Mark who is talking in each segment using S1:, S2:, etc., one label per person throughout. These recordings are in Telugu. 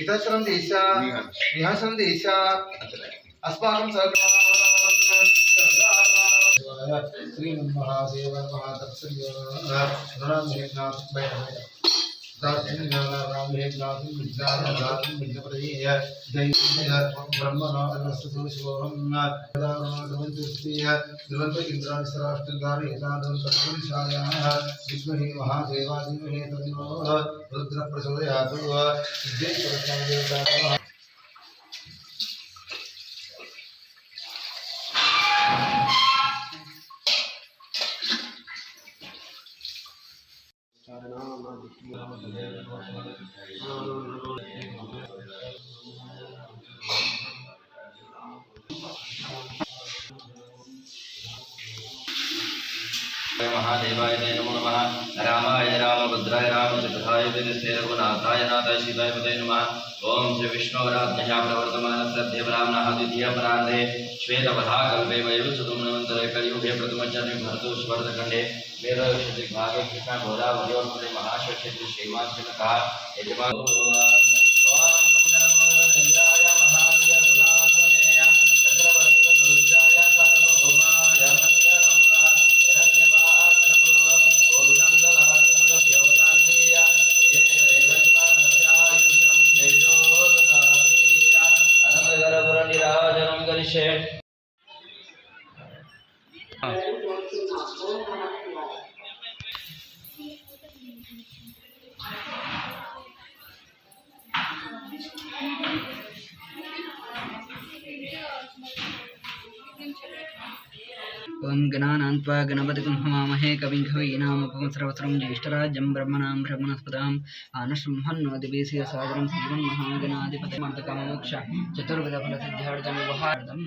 S1: इतश्रं देशा विहसं देशा अस्माकं श्रीमन्महादेव महा तत्सर्य ध्रुवन्त रुद्र हितादन्तशायाः
S2: महादेवाय ते नमो नमः। रामाय रामभद्राय रामचन्द्राय वेदस्ते रघुनाथाय नाथाय शिवाय पते नमः। ॐ श्री विष्णुवराज्ञया प्रवर्तमानस्य देवराम्नः द्वितीयपरार्धे श्वेतपथाकल्पे वयोसुतुमनन्तरे कलियुगे प्रथमचर्ये भरतोष्वर्धखण्डे वेदक्षेत्रिभागे कृष्णगोदावर्योर्मध्ये महाशक्षेत्रे श्रीमान् यजमान ॐ मङ्गलमोदनिन्द्राय
S3: ఓం గణానాన్త్వా గణపతిం హమామహే కవిం కవీనామపం సర్వత్రం జ్యేష్ఠరాజ్యం బ్రహ్మణాం బ్రహ్మణస్పదాం ఆనశృంహన్నో దివేశయ సాదరం సర్వం మహాగణాధిపతి మర్దకమోక్ష చతుర్విధ ఫల సిద్ధ్యార్థం వ్యవహార్థం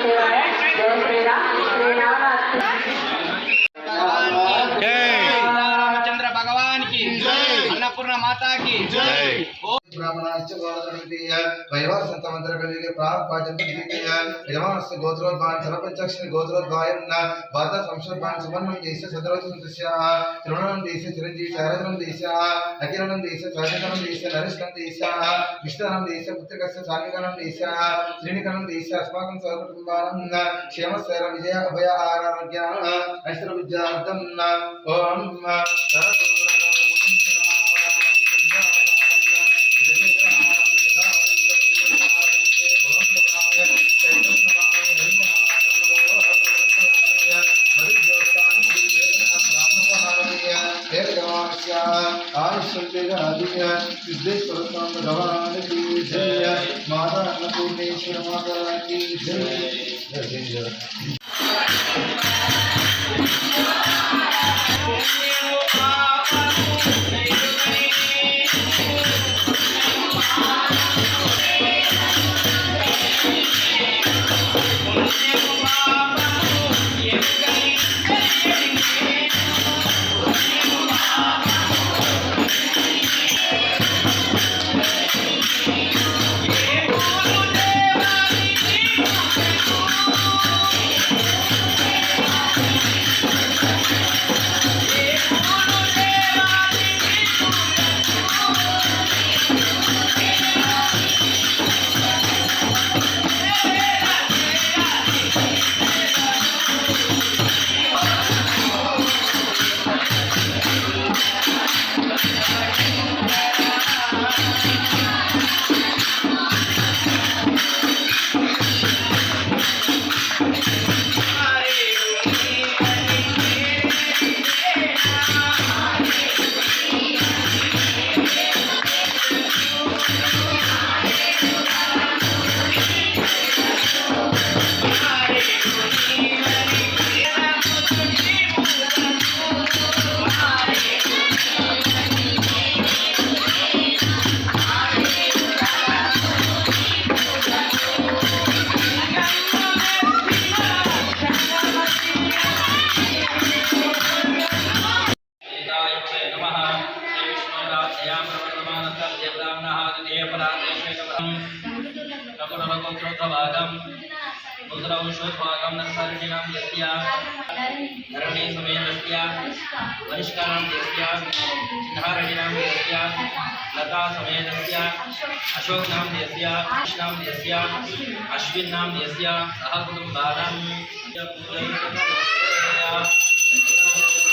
S4: శివాయ జయ శ్రీరామ్ శ్రీరామ
S3: రామచంద్ర భగవానికి అన్నపూర్ణ మాతాకి
S1: బ్రాహ్మణాశ్చ గోత్రమితీయ వైవాసంత మంత్ర కలిగే ప్రాపాచం ప్రతీకయ యజమానస్య గోత్రోద్భాన్ సర్వపంచాక్షరి గోత్రోద్భాయం న భారత సంశోద్భాన్ సువర్ణం దేశ సదరోజం దృశ్య తిరుణం దేశ చిరంజీవి శారదనం దేశ అఖిరణం దేశ స్వాతంత్రం దేశ నరిష్టం దేశ విష్ణనం దేశ పుత్రికస్య సాన్వికరణం దేశ శ్రీనికరణం దేశ అస్మాకం సర్వకుటుంబానం క్షేమస్థైర విజయ అభయ ఆరోగ్య ఐశ్వర విద్యార్థం ఓం మాతా Shri Ramakaraki Jai
S4: Jai
S2: Jai Jai Jai Jai कृतभागं मुद्रौ श्वभागं न सर्षिणां यस्य धरणे समेतस्य वरिष्काणां धारणिणां यस्य लता समेतस्य अशोकनां यस्य कृष्णां यस्य अश्विन्नां यस्य सह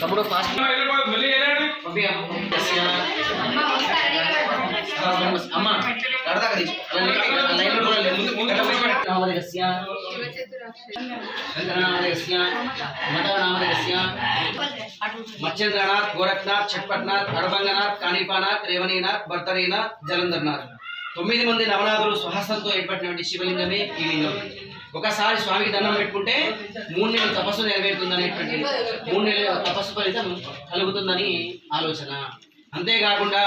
S4: తమ్ముడు ఫాస్ట్ అమ్మ కడదాకా తీసుకో. మత్స్యేంద్రనాథ్ గోరఖ్నాథ్ చట్పట్నాథ్ అడబంగనాథ్ కాణిపానాథ్ రేవణీనాథ్ భర్తరీనాథ్ జలంధర్నాథ్. తొమ్మిది మంది నవనాథులు సుహాసంతో ఏర్పడినటువంటి శివలింగమే ఈ లింగం. ఒకసారి స్వామికి దండం పెట్టుకుంటే మూడు నెలలు తపస్సు నెరవేరుతుంది అనేటువంటి మూడు నెలల తపస్సు ఫలితం కలుగుతుందని ఆలోచన. అంతేకాకుండా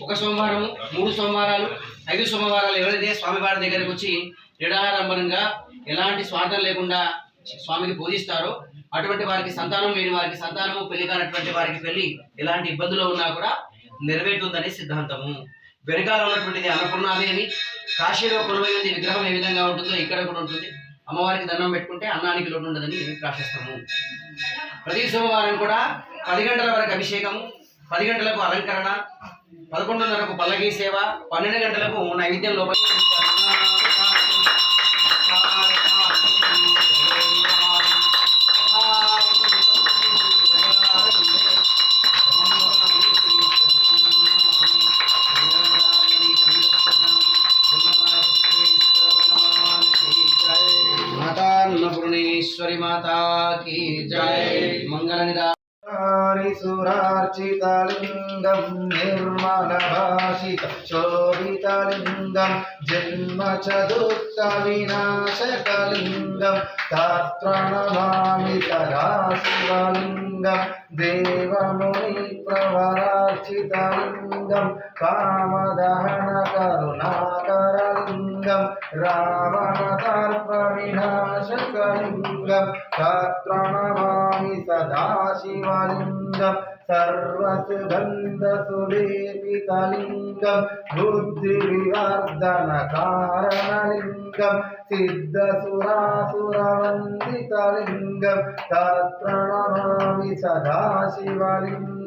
S4: ఒక సోమవారం మూడు సోమవారాలు ఐదు సోమవారాలు ఎవరైతే స్వామివారి దగ్గరకు వచ్చి నిడారంభంగా ఎలాంటి స్వార్థం లేకుండా స్వామికి పూజిస్తారో అటువంటి వారికి సంతానం లేని వారికి సంతానము పెళ్ళి కానటువంటి వారికి పెళ్ళి ఎలాంటి ఇబ్బందులు ఉన్నా కూడా నెరవేరుతుందని సిద్ధాంతము. వెనకాల ఉన్నటువంటిది అన్నపూర్ణాదేవి కాశీలో కొలువై ఉంది విగ్రహం ఏ విధంగా ఉంటుందో ఇక్కడ కూడా ఉంటుంది. అమ్మవారికి దండం పెట్టుకుంటే అన్నానికి లోటు ఉండదని ప్రార్థిస్తాము. ప్రతి సోమవారం కూడా పది గంటల వరకు అభిషేకము పది గంటలకు అలంకరణ పదకొండున్నరకు పల్లకీ సేవ పన్నెండు గంటలకు నైవేద్యం లోపల माता की जय। मंगल निरा
S1: సురార్చితలింగం నిర్మలభాషిత శోభితలింగం జన్మ చదుర్థ వినాశకలింగం తాత్రణమామితరాశివలింగం దేవముని ప్రవరార్చితలింగం కామదహన కరుణాకరలింగం రావణదర్ప వినాశకలింగం తాత్రణమా సదా శివలింగం సర్వసుగంధసులేపితలింగం బుద్ధివివర్ధనకారణలింగం సిద్ధసురాసురవందితలింగం తత్ప్రణమామి సదా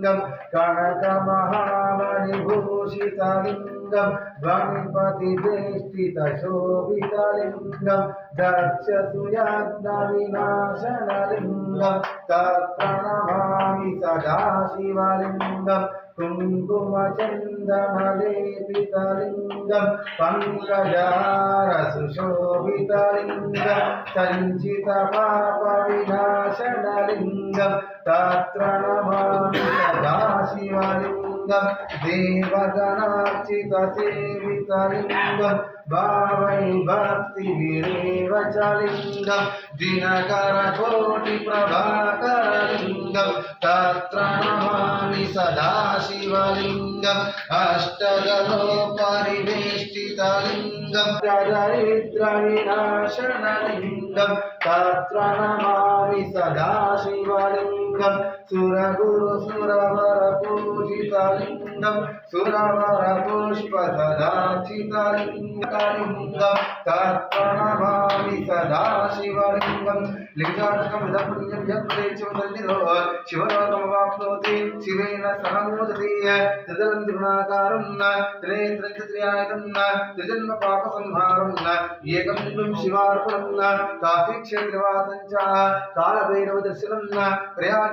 S1: శివలింగం కనకమహామణిభూషితలింగం గణపతిదేష్టితశోభితలింగం దక్షసుయాజ్ఞవినాశనలింగం తత్ప్రణమామి సదా సదాశివలింగం కుంకుమచందనలేపితలింగం పంకజారసుశోభితలింగం సంచిత పాప వినాశనలింగం తత్ప్రణమామి సదా శివలింగం దేవగణార్చిత సేవితలింగం భావై భక్తి విరేవ విరేవచలింగం దినకర కోటి ప్రభాకరలింగం తత్ర నమామి సదా శివలింగం అష్టదలో పరివేష్టితలింగం లింగం వినాశనలింగం తత్ర నమామి సదా శివలింగం సురగురు సురవర పూజితలింగం సురవర పుష్ప సదాచితలింగలింగం తత్ర నమామి సదా శివలింగం లింగాటకమిదం పుణ్యం యత్రేచ్ఛమసన్నిధో శివలోకమవాప్నోతి శివేన సహ మోదతి త్రిదలం త్రిగుణాకారం త్రినేత్రం త్రియాయుధం త్రిజన్మ పాప సంహారం ఏకం దివ్యం శివార్పణం కాశీక్షేత్రవాసం చ కాలభైరవ దర్శనం ప్రయాగ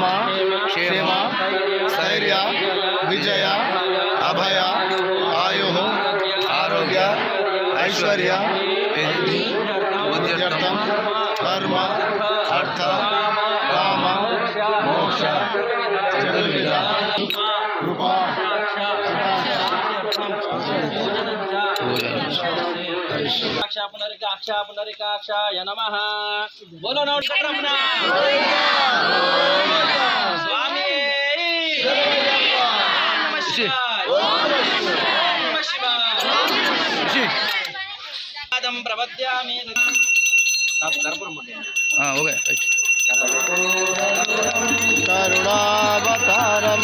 S5: काम क्षेम स्थर्य विजया अभया आयु आरोग्य ऐश्वर्या
S2: అక్ష పునరికాక్ష పునరికాక్షాయ నమః. బోలో నౌట్ రమణ స్వామి. పాదం ముట్టండి
S5: ఓకే కరుణావతారం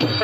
S2: watch.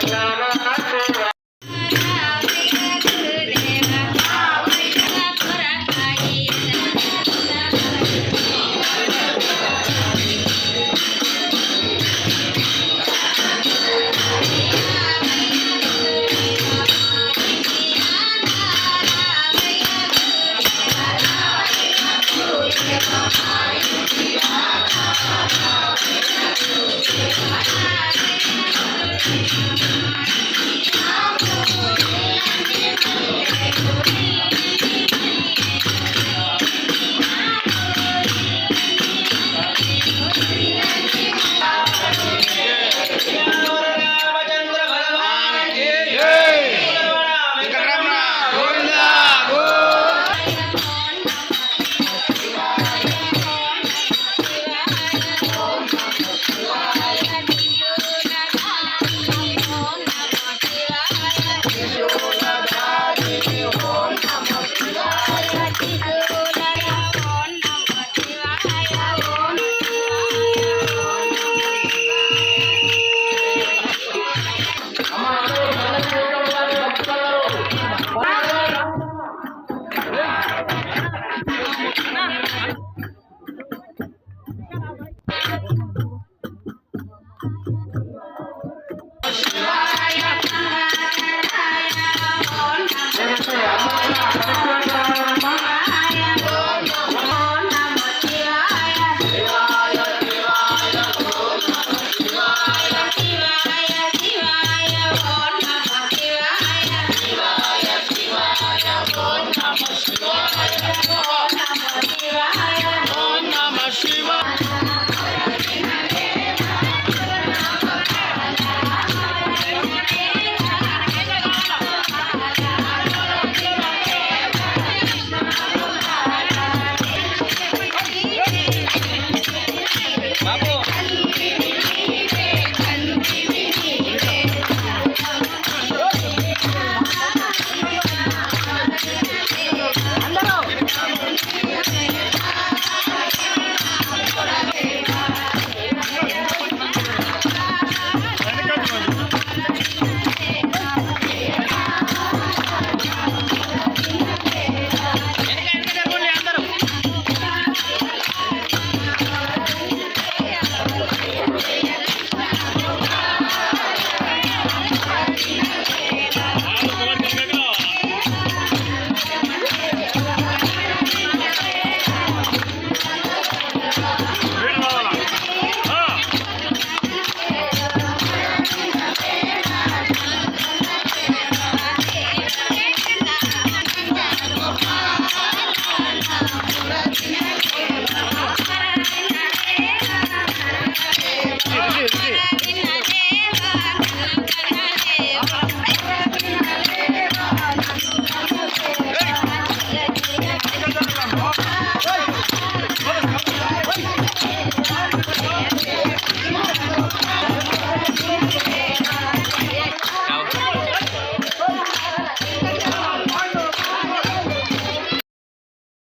S2: Thank
S3: you.